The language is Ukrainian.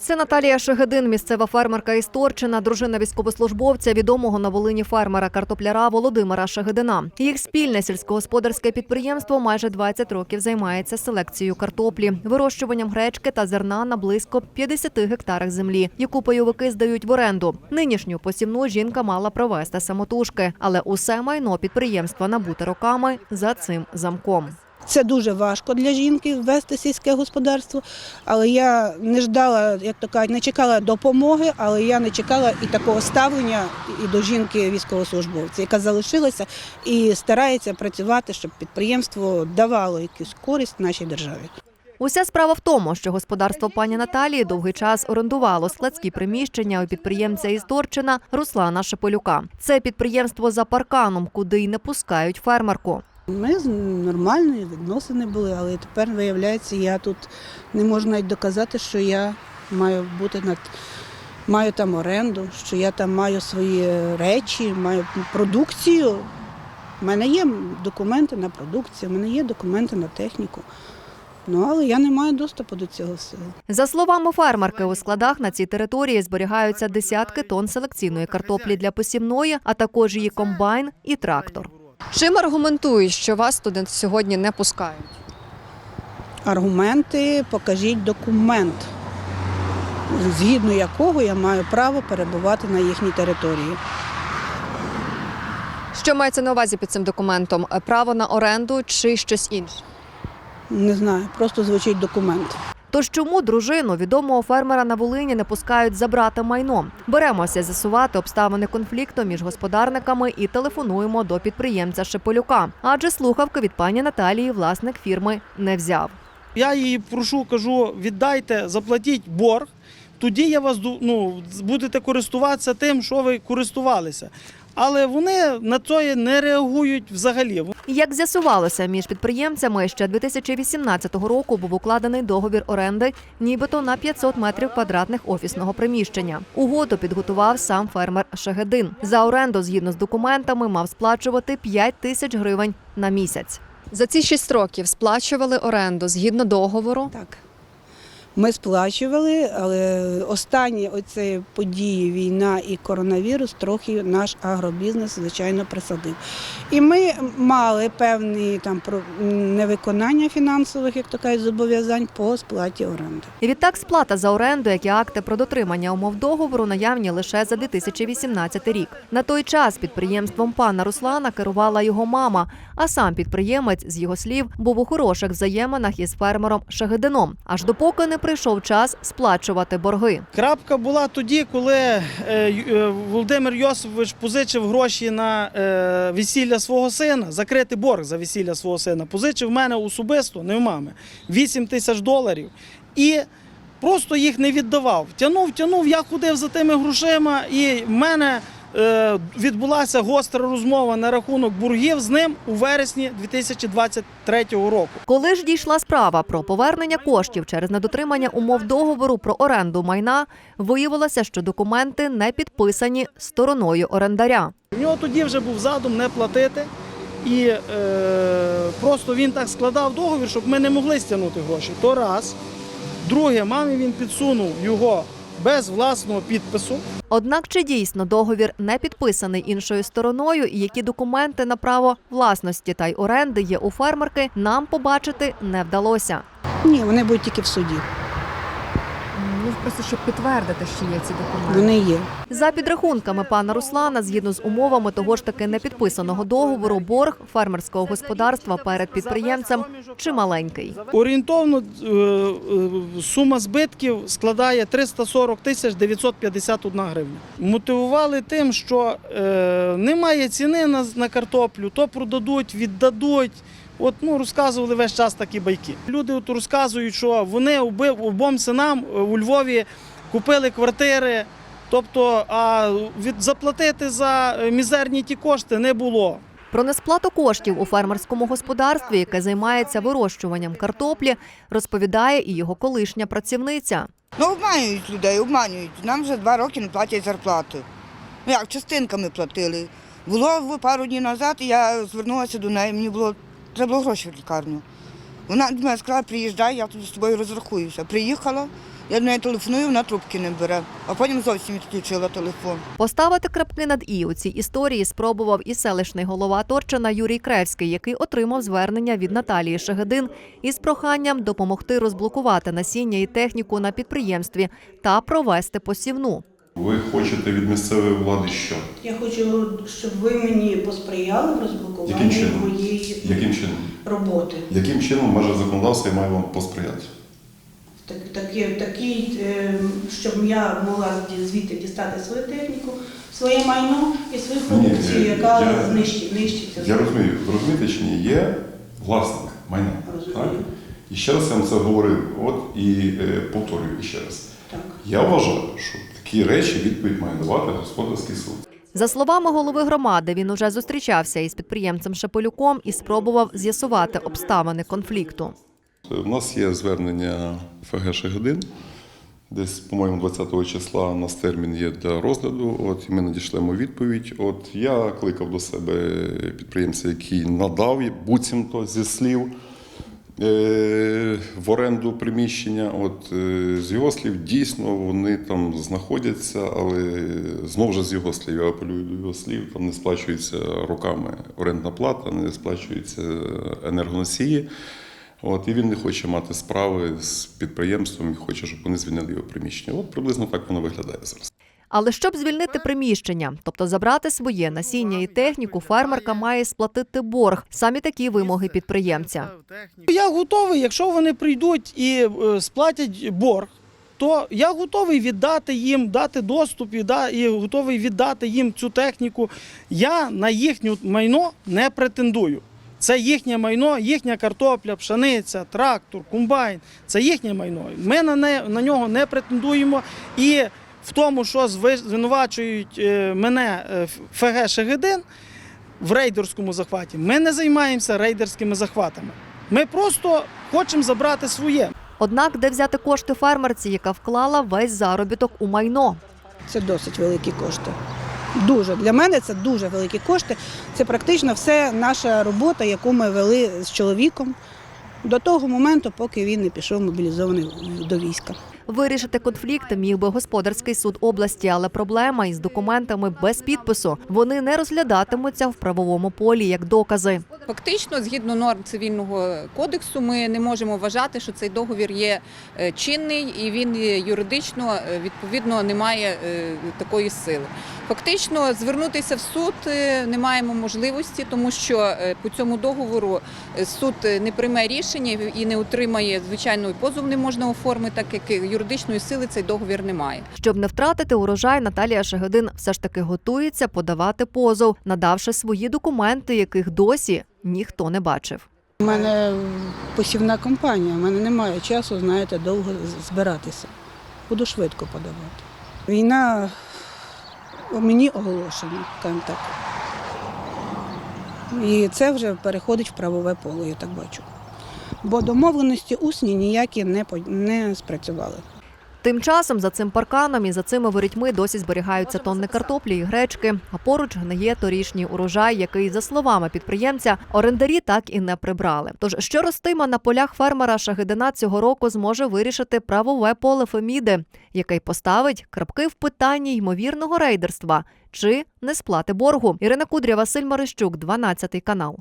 Це Наталія Шегедин, місцева фермерка із Торчина, дружина військовослужбовця, відомого на Волині фермера картопляра Володимира Шегедина. Їх спільне сільськогосподарське підприємство майже 20 років займається селекцією картоплі, вирощуванням гречки та зерна на близько 50 гектарах землі, яку пайовики здають в оренду. Нинішню посівну жінка мала провести самотужки, але усе майно підприємства набуте роками за цим замком. Це дуже важко для жінки вести сільське господарство, але я не ждала, як то кажуть, не чекала допомоги, але я не чекала і такого ставлення і до жінки військовослужбовця, яка залишилася і старається працювати, щоб підприємство давало якусь користь нашій державі. Уся справа в тому, що господарство пані Наталії довгий час орендувало складські приміщення у підприємця із Торчина Руслана Шепелюка. Це підприємство за парканом, куди й не пускають фермерку. Ми з нормальні відносини були, але тепер виявляється, я тут не можу навіть доказати, що я маю бути над. Маю там оренду, що я там маю свої речі, маю продукцію. У мене є документи на продукцію, у мене є документи на техніку. Ну, але я не маю доступу до цього всього. За словами фермерки, у складах на цій території зберігаються десятки тонн селекційної картоплі для посівної, а також її комбайн і трактор. Чим аргументують, що вас туди сьогодні не пускають? Аргументи покажіть документ, згідно якого я маю право перебувати на їхній території. Що мається на увазі під цим документом? Право на оренду чи щось інше? Не знаю, просто звучить документ. Тож чому дружину відомого фермера на Волині не пускають забрати майно? Беремося з'ясувати обставини конфлікту між господарниками і телефонуємо до підприємця Шепелюка. Адже слухавки від пані Наталії власник фірми не взяв. Я її прошу, кажу, віддайте, заплатіть борг. Тоді я вас ну, будете користуватися тим, що ви користувалися. Але вони на це не реагують взагалі. Як з'ясувалося, між підприємцями ще 2018 року був укладений договір оренди, нібито на 500 метрів квадратних офісного приміщення. Угоду підготував сам фермер Шегедин. За оренду, згідно з документами, мав сплачувати 5 тисяч гривень на місяць. За ці шість років сплачували оренду згідно договору. Так. Ми сплачували, але останні оці події, війна і коронавірус, трохи наш агробізнес, звичайно, присадив. І ми мали певні там про- невиконання фінансових, як то кажуть, зобов'язань по сплаті оренди. І відтак сплата за оренду, як і акти про дотримання умов договору, наявні лише за 2018 рік. На той час підприємством пана Руслана керувала його мама, а сам підприємець, з його слів, був у хороших взаєминах із фермером Шагедином, аж допоки не прийшов час сплачувати борги. Крапка була тоді, коли е, е, Володимир Йосипович позичив гроші на е, весілля свого сина, закрити борг за весілля свого сина. Позичив мене особисто, не в мами, 8 тисяч доларів. І просто їх не віддавав. Тянув, тянув, я ходив за тими грошима, і в мене відбулася гостра розмова на рахунок боргів з ним у вересні 2023 року. Коли ж дійшла справа про повернення коштів через недотримання умов договору про оренду майна, виявилося, що документи не підписані стороною орендаря. У нього тоді вже був задум не платити. І е, просто він так складав договір, щоб ми не могли стягнути гроші. То раз. Друге, мамі він підсунув його без власного підпису. Однак чи дійсно договір не підписаний іншою стороною, і які документи на право власності та й оренди є у фермерки, нам побачити не вдалося. Ні, вони будуть тільки в суді. Ну просто щоб підтвердити, що є ці документи. Вони є. За підрахунками пана Руслана, згідно з умовами того ж таки непідписаного договору, борг фермерського господарства перед підприємцем чималенький. Орієнтовно е, е, сума збитків складає 340 тисяч 951 гривня. Мотивували тим, що е, немає ціни на, на картоплю, то продадуть, віддадуть. От ну розказували весь час такі байки. Люди от розказують, що вони обом синам е, у Львові купили квартири. Тобто, а від заплатити за е, мізерні ті кошти не було. Про несплату коштів у фермерському господарстві, яке займається вирощуванням картоплі, розповідає і його колишня працівниця. Ну, обманюють людей, обманюють. Нам вже два роки не платять зарплату. Ну як, частинками платили. Було в- пару днів назад, я звернулася до неї, мені було треба гроші в лікарню. Вона до мене сказала, приїжджай, я тут з тобою розрахуюся. Приїхала, Я до неї телефоную, вона трубки не бере, а потім зовсім відключила телефон. Поставити крапки над і у цій історії спробував і селищний голова Торчина Юрій Кревський, який отримав звернення від Наталії Шегедин із проханням допомогти розблокувати насіння і техніку на підприємстві та провести посівну. Ви хочете від місцевої влади що? Я хочу, щоб ви мені посприяли в Яким розблокуванні чином? моєї Яким чином? роботи. Яким чином межа законодавства має вам посприяти? Так, такі, такі, е, щоб я могла звідти дістати свою техніку, своє майно і свою Ні, продукцію, я- яка я- знищить, нищиться. Я розумію, ви розумієте чи ні? Є власник майна. Розумію. Так? І ще раз я вам це говорив, от і е, повторюю ще раз. Так. Я вважаю, що такі речі відповідь має давати господарський суд. За словами голови громади, він уже зустрічався із підприємцем Шепелюком і спробував з'ясувати обставини конфлікту. У нас є звернення ФГ Шегедин. Десь, по-моєму, 20 числа у нас термін є для розгляду. От і ми надішлемо відповідь. От я кликав до себе підприємця, який надав буцімто зі слів е, в оренду приміщення. От е, з його слів, дійсно вони там знаходяться, але знову ж з його слів, я апелюю до його слів, там не сплачується роками орендна плата, не сплачуються енергоносії. От, і він не хоче мати справи з підприємством і хоче, щоб вони звільнили його приміщення. От приблизно так воно виглядає зараз. Але щоб звільнити приміщення, тобто забрати своє насіння і техніку, фермерка має сплатити борг. Самі такі вимоги підприємця. Я готовий, якщо вони прийдуть і е, сплатять борг, то я готовий віддати їм, дати доступ і, да, і готовий віддати їм цю техніку. Я на їхнє майно не претендую. Це їхнє майно, їхня картопля, пшениця, трактор, комбайн. Це їхнє майно. Ми на, не, на нього не претендуємо. І в тому, що звинувачують е, мене е, ФГ Шегедин в рейдерському захваті, ми не займаємося рейдерськими захватами. Ми просто хочемо забрати своє. Однак, де взяти кошти фермерці, яка вклала весь заробіток у майно. Це досить великі кошти. Дуже для мене це дуже великі кошти. Це практично все наша робота, яку ми вели з чоловіком до того моменту, поки він не пішов мобілізований до війська. Вирішити конфлікт міг би господарський суд області, але проблема із документами без підпису. Вони не розглядатимуться в правовому полі як докази. Фактично, згідно норм цивільного кодексу, ми не можемо вважати, що цей договір є е, чинний і він юридично е, відповідно не має е, такої сили. Фактично, звернутися в суд не маємо можливості, тому що по цьому договору суд не прийме рішення і не отримає звичайно позов не можна оформити, так як юридичної сили цей договір немає. Щоб не втратити урожай, Наталія Шегедин все ж таки готується подавати позов, надавши свої документи, яких досі ніхто не бачив. У мене посівна компанія, у мене немає часу, знаєте, довго збиратися. Буду швидко подавати. Війна мені оголошена, скажімо так. І це вже переходить в правове поле, я так бачу. Бо домовленості усні ніякі не, не спрацювали. Тим часом за цим парканом і за цими ворітьми досі зберігаються тонни картоплі і гречки, а поруч гниє торішній урожай, який, за словами підприємця, орендарі так і не прибрали. Тож, що ростиме на полях фермера Шагидина цього року зможе вирішити правове поле Феміди, який поставить крапки в питанні ймовірного рейдерства чи несплати боргу. Ірина Кудря, Василь Марищук, 12 канал.